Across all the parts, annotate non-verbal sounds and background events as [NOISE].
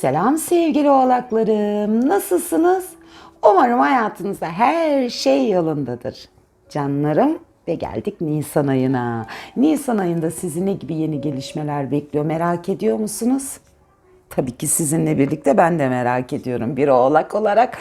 Selam sevgili oğlaklarım. Nasılsınız? Umarım hayatınızda her şey yolundadır. Canlarım ve geldik Nisan ayına. Nisan ayında sizi ne gibi yeni gelişmeler bekliyor merak ediyor musunuz? Tabii ki sizinle birlikte ben de merak ediyorum bir oğlak olarak.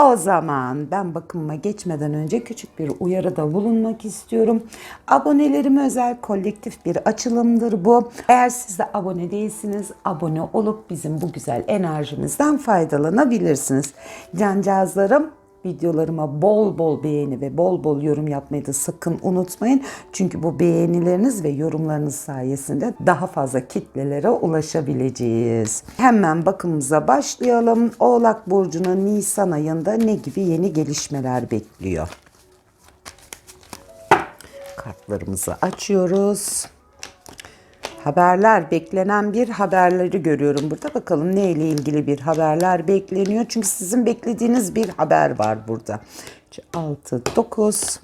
O zaman ben bakımıma geçmeden önce küçük bir uyarıda bulunmak istiyorum. Abonelerime özel kolektif bir açılımdır bu. Eğer siz de abone değilsiniz, abone olup bizim bu güzel enerjimizden faydalanabilirsiniz. Cancağızlarım videolarıma bol bol beğeni ve bol bol yorum yapmayı da sakın unutmayın. Çünkü bu beğenileriniz ve yorumlarınız sayesinde daha fazla kitlelere ulaşabileceğiz. Hemen bakımımıza başlayalım. Oğlak Burcu'nun Nisan ayında ne gibi yeni gelişmeler bekliyor? Kartlarımızı açıyoruz. Haberler, beklenen bir haberleri görüyorum burada. Bakalım ne ile ilgili bir haberler bekleniyor. Çünkü sizin beklediğiniz bir haber var burada. 6, 9.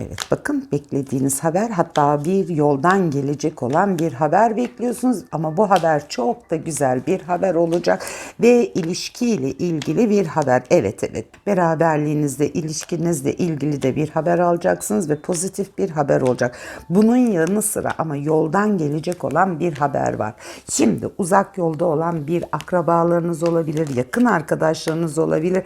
Evet bakın beklediğiniz haber hatta bir yoldan gelecek olan bir haber bekliyorsunuz ama bu haber çok da güzel bir haber olacak ve ilişkiyle ilgili bir haber. Evet evet beraberliğinizde ilişkinizle ilgili de bir haber alacaksınız ve pozitif bir haber olacak. Bunun yanı sıra ama yoldan gelecek olan bir haber var. Şimdi uzak yolda olan bir akrabalarınız olabilir, yakın arkadaşlarınız olabilir.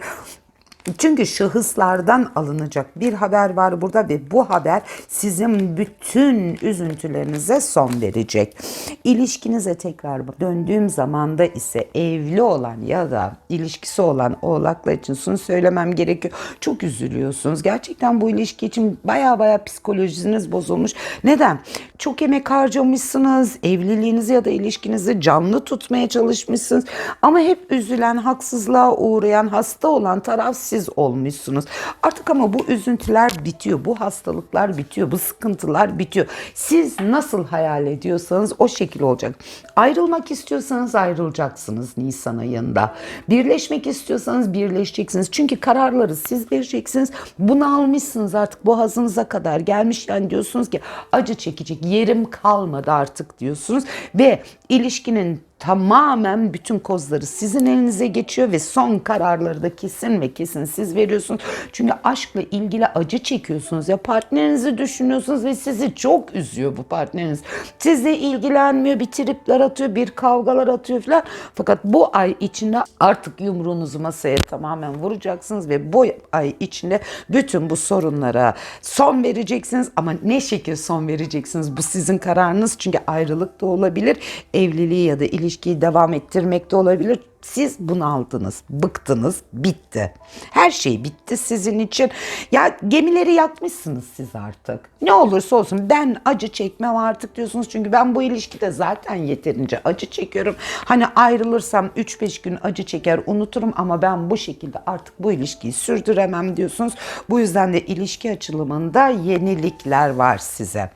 Çünkü şahıslardan alınacak bir haber var burada ve bu haber sizin bütün üzüntülerinize son verecek. İlişkinize tekrar döndüğüm zamanda ise evli olan ya da ilişkisi olan oğlaklar için şunu söylemem gerekiyor. Çok üzülüyorsunuz. Gerçekten bu ilişki için baya baya psikolojiniz bozulmuş. Neden? Çok emek harcamışsınız. Evliliğinizi ya da ilişkinizi canlı tutmaya çalışmışsınız. Ama hep üzülen, haksızlığa uğrayan, hasta olan taraf siz olmuşsunuz. Artık ama bu üzüntüler bitiyor. Bu hastalıklar bitiyor. Bu sıkıntılar bitiyor. Siz nasıl hayal ediyorsanız o şekil olacak. Ayrılmak istiyorsanız ayrılacaksınız Nisan ayında. Birleşmek istiyorsanız birleşeceksiniz. Çünkü kararları siz vereceksiniz. Bunu almışsınız artık boğazınıza kadar gelmiş. Yani diyorsunuz ki acı çekecek yerim kalmadı artık diyorsunuz. Ve ilişkinin tamamen bütün kozları sizin elinize geçiyor ve son kararları da kesin ve kesin siz veriyorsunuz. Çünkü aşkla ilgili acı çekiyorsunuz ya partnerinizi düşünüyorsunuz ve sizi çok üzüyor bu partneriniz. Sizle ilgilenmiyor, bir tripler atıyor, bir kavgalar atıyor falan. Fakat bu ay içinde artık yumruğunuzu masaya tamamen vuracaksınız ve bu ay içinde bütün bu sorunlara son vereceksiniz ama ne şekil son vereceksiniz bu sizin kararınız çünkü ayrılık da olabilir, evliliği ya da ilişki ilişkiyi devam ettirmek de olabilir. Siz bunu aldınız, bıktınız, bitti. Her şey bitti sizin için. Ya gemileri yakmışsınız siz artık. Ne olursa olsun ben acı çekmem artık diyorsunuz. Çünkü ben bu ilişkide zaten yeterince acı çekiyorum. Hani ayrılırsam 3-5 gün acı çeker unuturum ama ben bu şekilde artık bu ilişkiyi sürdüremem diyorsunuz. Bu yüzden de ilişki açılımında yenilikler var size.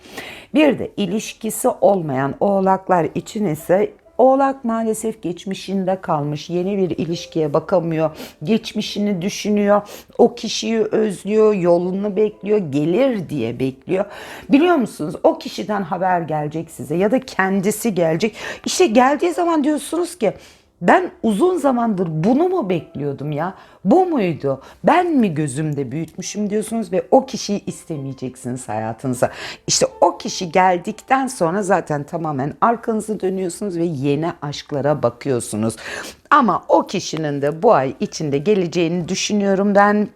Bir de ilişkisi olmayan oğlaklar için ise Oğlak maalesef geçmişinde kalmış. Yeni bir ilişkiye bakamıyor. Geçmişini düşünüyor. O kişiyi özlüyor. Yolunu bekliyor. Gelir diye bekliyor. Biliyor musunuz? O kişiden haber gelecek size ya da kendisi gelecek. İşte geldiği zaman diyorsunuz ki ben uzun zamandır bunu mu bekliyordum ya? Bu muydu? Ben mi gözümde büyütmüşüm diyorsunuz ve o kişiyi istemeyeceksiniz hayatınıza. İşte o kişi geldikten sonra zaten tamamen arkanızı dönüyorsunuz ve yeni aşklara bakıyorsunuz. Ama o kişinin de bu ay içinde geleceğini düşünüyorum ben.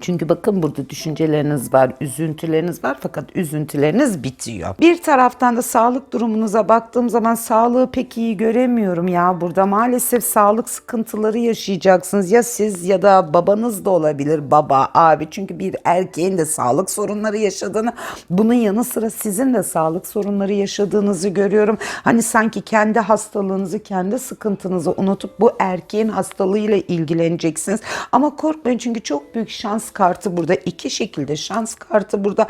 Çünkü bakın burada düşünceleriniz var, üzüntüleriniz var fakat üzüntüleriniz bitiyor. Bir taraftan da sağlık durumunuza baktığım zaman sağlığı pek iyi göremiyorum ya. Burada maalesef sağlık sıkıntıları yaşayacaksınız. Ya siz ya da babanız da olabilir, baba, abi. Çünkü bir erkeğin de sağlık sorunları yaşadığını, bunun yanı sıra sizin de sağlık sorunları yaşadığınızı görüyorum. Hani sanki kendi hastalığınızı, kendi sıkıntınızı unutup bu erkeğin hastalığıyla ilgileneceksiniz. Ama korkmayın çünkü çok büyük şans şans kartı burada. iki şekilde şans kartı burada.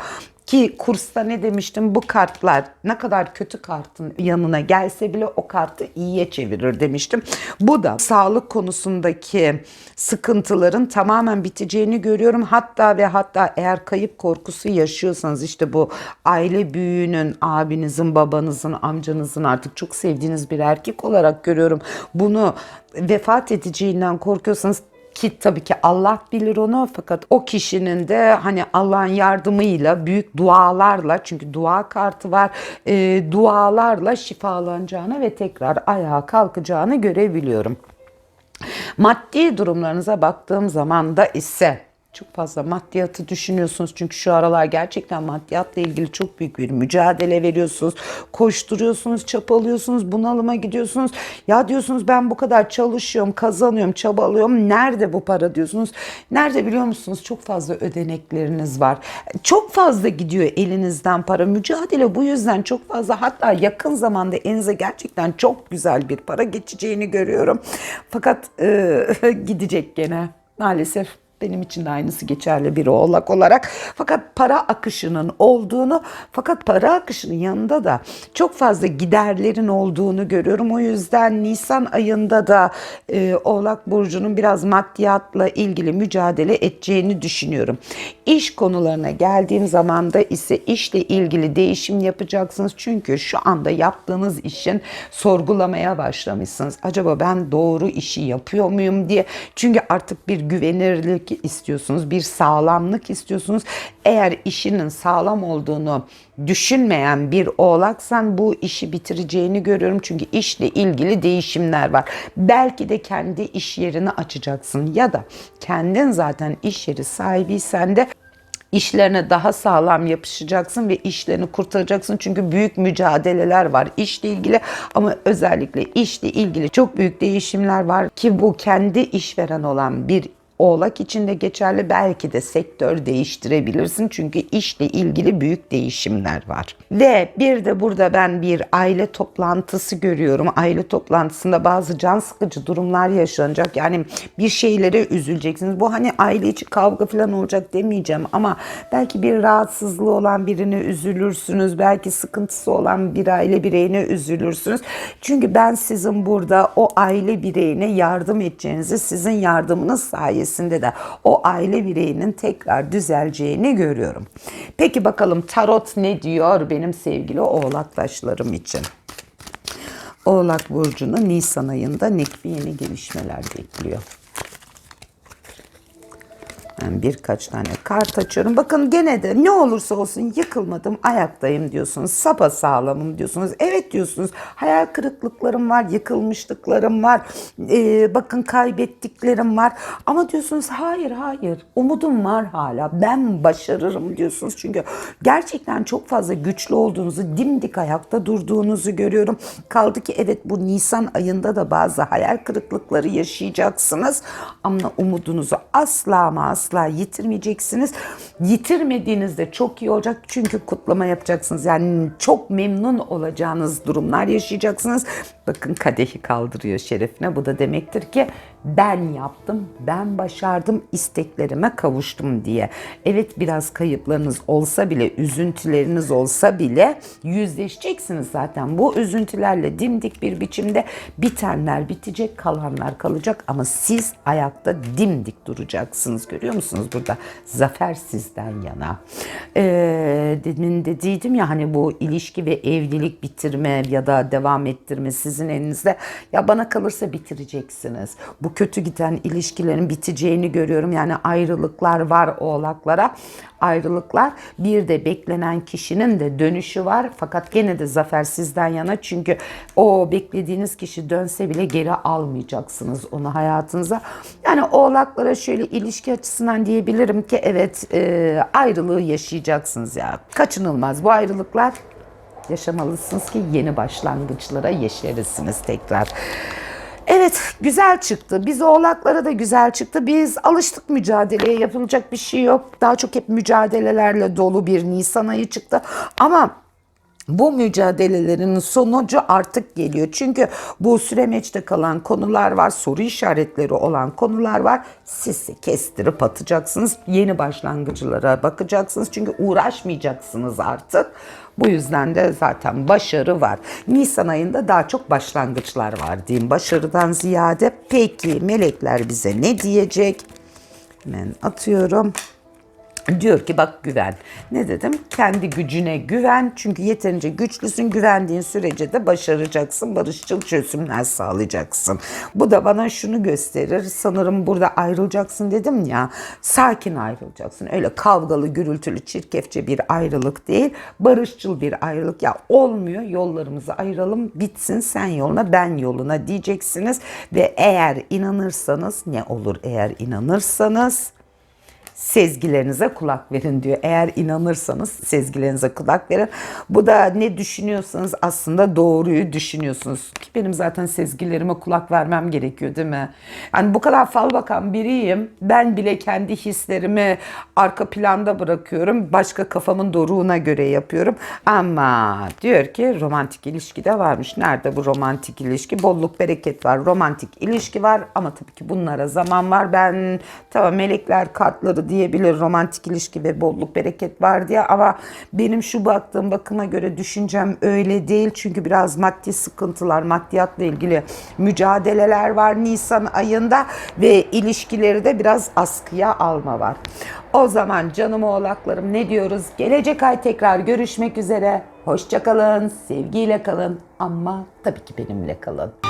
Ki kursta ne demiştim bu kartlar ne kadar kötü kartın yanına gelse bile o kartı iyiye çevirir demiştim. Bu da sağlık konusundaki sıkıntıların tamamen biteceğini görüyorum. Hatta ve hatta eğer kayıp korkusu yaşıyorsanız işte bu aile büyüğünün, abinizin, babanızın, amcanızın artık çok sevdiğiniz bir erkek olarak görüyorum. Bunu vefat edeceğinden korkuyorsanız ki tabii ki Allah bilir onu fakat o kişinin de hani Allah'ın yardımıyla büyük dualarla çünkü dua kartı var e, dualarla şifalanacağını ve tekrar ayağa kalkacağını görebiliyorum. Maddi durumlarınıza baktığım zaman da ise çok fazla maddiyatı düşünüyorsunuz çünkü şu aralar gerçekten maddiyatla ilgili çok büyük bir mücadele veriyorsunuz. Koşturuyorsunuz, çapalıyorsunuz, bunalıma gidiyorsunuz. Ya diyorsunuz ben bu kadar çalışıyorum, kazanıyorum, çabalıyorum. Nerede bu para diyorsunuz. Nerede biliyor musunuz? Çok fazla ödenekleriniz var. Çok fazla gidiyor elinizden para. Mücadele bu yüzden çok fazla. Hatta yakın zamanda elinize gerçekten çok güzel bir para geçeceğini görüyorum. Fakat e, [LAUGHS] gidecek gene maalesef benim için de aynısı geçerli bir oğlak olarak. Fakat para akışının olduğunu fakat para akışının yanında da çok fazla giderlerin olduğunu görüyorum. O yüzden Nisan ayında da e, Oğlak Burcu'nun biraz maddiyatla ilgili mücadele edeceğini düşünüyorum. İş konularına geldiğim zaman da ise işle ilgili değişim yapacaksınız. Çünkü şu anda yaptığınız işin sorgulamaya başlamışsınız. Acaba ben doğru işi yapıyor muyum diye. Çünkü artık bir güvenirlik istiyorsunuz, bir sağlamlık istiyorsunuz. Eğer işinin sağlam olduğunu düşünmeyen bir oğlaksan bu işi bitireceğini görüyorum. Çünkü işle ilgili değişimler var. Belki de kendi iş yerini açacaksın ya da kendin zaten iş yeri sahibiysen de işlerine daha sağlam yapışacaksın ve işlerini kurtaracaksın. Çünkü büyük mücadeleler var işle ilgili ama özellikle işle ilgili çok büyük değişimler var ki bu kendi işveren olan bir Oğlak için de geçerli. Belki de sektör değiştirebilirsin. Çünkü işle ilgili büyük değişimler var. Ve bir de burada ben bir aile toplantısı görüyorum. Aile toplantısında bazı can sıkıcı durumlar yaşanacak. Yani bir şeylere üzüleceksiniz. Bu hani aile içi kavga falan olacak demeyeceğim ama belki bir rahatsızlığı olan birine üzülürsünüz. Belki sıkıntısı olan bir aile bireyine üzülürsünüz. Çünkü ben sizin burada o aile bireyine yardım edeceğinizi, sizin yardımınız sayesinde sayesinde de o aile bireyinin tekrar düzeleceğini görüyorum. Peki bakalım tarot ne diyor benim sevgili oğlaktaşlarım için? Oğlak Burcu'nu Nisan ayında nekbi yeni gelişmeler bekliyor. Ben birkaç tane kart açıyorum. Bakın gene de ne olursa olsun yıkılmadım, ayaktayım diyorsunuz. Sapa sağlamım diyorsunuz. Evet diyorsunuz. Hayal kırıklıklarım var, yıkılmışlıklarım var. Ee, bakın kaybettiklerim var. Ama diyorsunuz hayır hayır. Umudum var hala. Ben başarırım diyorsunuz. Çünkü gerçekten çok fazla güçlü olduğunuzu, dimdik ayakta durduğunuzu görüyorum. Kaldı ki evet bu Nisan ayında da bazı hayal kırıklıkları yaşayacaksınız. Ama umudunuzu asla ama asla yitirmeyeceksiniz. Yitirmediğinizde çok iyi olacak çünkü kutlama yapacaksınız. Yani çok memnun olacağınız durumlar yaşayacaksınız. Bakın kadehi kaldırıyor şerefine. Bu da demektir ki ben yaptım, ben başardım, isteklerime kavuştum diye. Evet biraz kayıplarınız olsa bile, üzüntüleriniz olsa bile yüzleşeceksiniz zaten. Bu üzüntülerle dimdik bir biçimde bitenler bitecek, kalanlar kalacak ama siz ayakta dimdik duracaksınız. Görüyor musunuz burada? Zafer sizden yana. Ee, demin dediydim ya hani bu ilişki ve evlilik bitirme ya da devam ettirme sizin elinizde. Ya bana kalırsa bitireceksiniz. Bu kötü giden ilişkilerin biteceğini görüyorum. Yani ayrılıklar var oğlaklara. Ayrılıklar bir de beklenen kişinin de dönüşü var. Fakat gene de zafer sizden yana. Çünkü o beklediğiniz kişi dönse bile geri almayacaksınız onu hayatınıza. Yani oğlaklara şöyle ilişki açısından diyebilirim ki evet e, ayrılığı yaşayacaksınız ya. Kaçınılmaz bu ayrılıklar yaşamalısınız ki yeni başlangıçlara yeşerirsiniz tekrar. Evet güzel çıktı. Biz oğlaklara da güzel çıktı. Biz alıştık mücadeleye yapılacak bir şey yok. Daha çok hep mücadelelerle dolu bir Nisan ayı çıktı. Ama bu mücadelelerin sonucu artık geliyor. Çünkü bu süremeçte kalan konular var, soru işaretleri olan konular var. Siz de kestirip atacaksınız. Yeni başlangıcılara bakacaksınız. Çünkü uğraşmayacaksınız artık. Bu yüzden de zaten başarı var. Nisan ayında daha çok başlangıçlar var diyeyim başarıdan ziyade. Peki melekler bize ne diyecek? Hemen atıyorum. Diyor ki bak güven. Ne dedim? Kendi gücüne güven. Çünkü yeterince güçlüsün. Güvendiğin sürece de başaracaksın. Barışçıl çözümler sağlayacaksın. Bu da bana şunu gösterir. Sanırım burada ayrılacaksın dedim ya. Sakin ayrılacaksın. Öyle kavgalı, gürültülü, çirkefçe bir ayrılık değil. Barışçıl bir ayrılık. Ya olmuyor. Yollarımızı ayıralım. Bitsin. Sen yoluna, ben yoluna diyeceksiniz. Ve eğer inanırsanız ne olur eğer inanırsanız? Sezgilerinize kulak verin diyor. Eğer inanırsanız sezgilerinize kulak verin. Bu da ne düşünüyorsanız aslında doğruyu düşünüyorsunuz. Ki benim zaten sezgilerime kulak vermem gerekiyor değil mi? Yani bu kadar fal bakan biriyim. Ben bile kendi hislerimi arka planda bırakıyorum. Başka kafamın doruğuna göre yapıyorum. Ama diyor ki romantik ilişki de varmış. Nerede bu romantik ilişki? Bolluk bereket var. Romantik ilişki var ama tabii ki bunlara zaman var. Ben tamam melekler kartları diyebilir romantik ilişki ve bolluk bereket var diye ama benim şu baktığım bakıma göre düşüncem öyle değil. Çünkü biraz maddi sıkıntılar, maddiyatla ilgili mücadeleler var Nisan ayında ve ilişkileri de biraz askıya alma var. O zaman canım oğlaklarım ne diyoruz? Gelecek ay tekrar görüşmek üzere. Hoşçakalın, sevgiyle kalın ama tabii ki benimle kalın.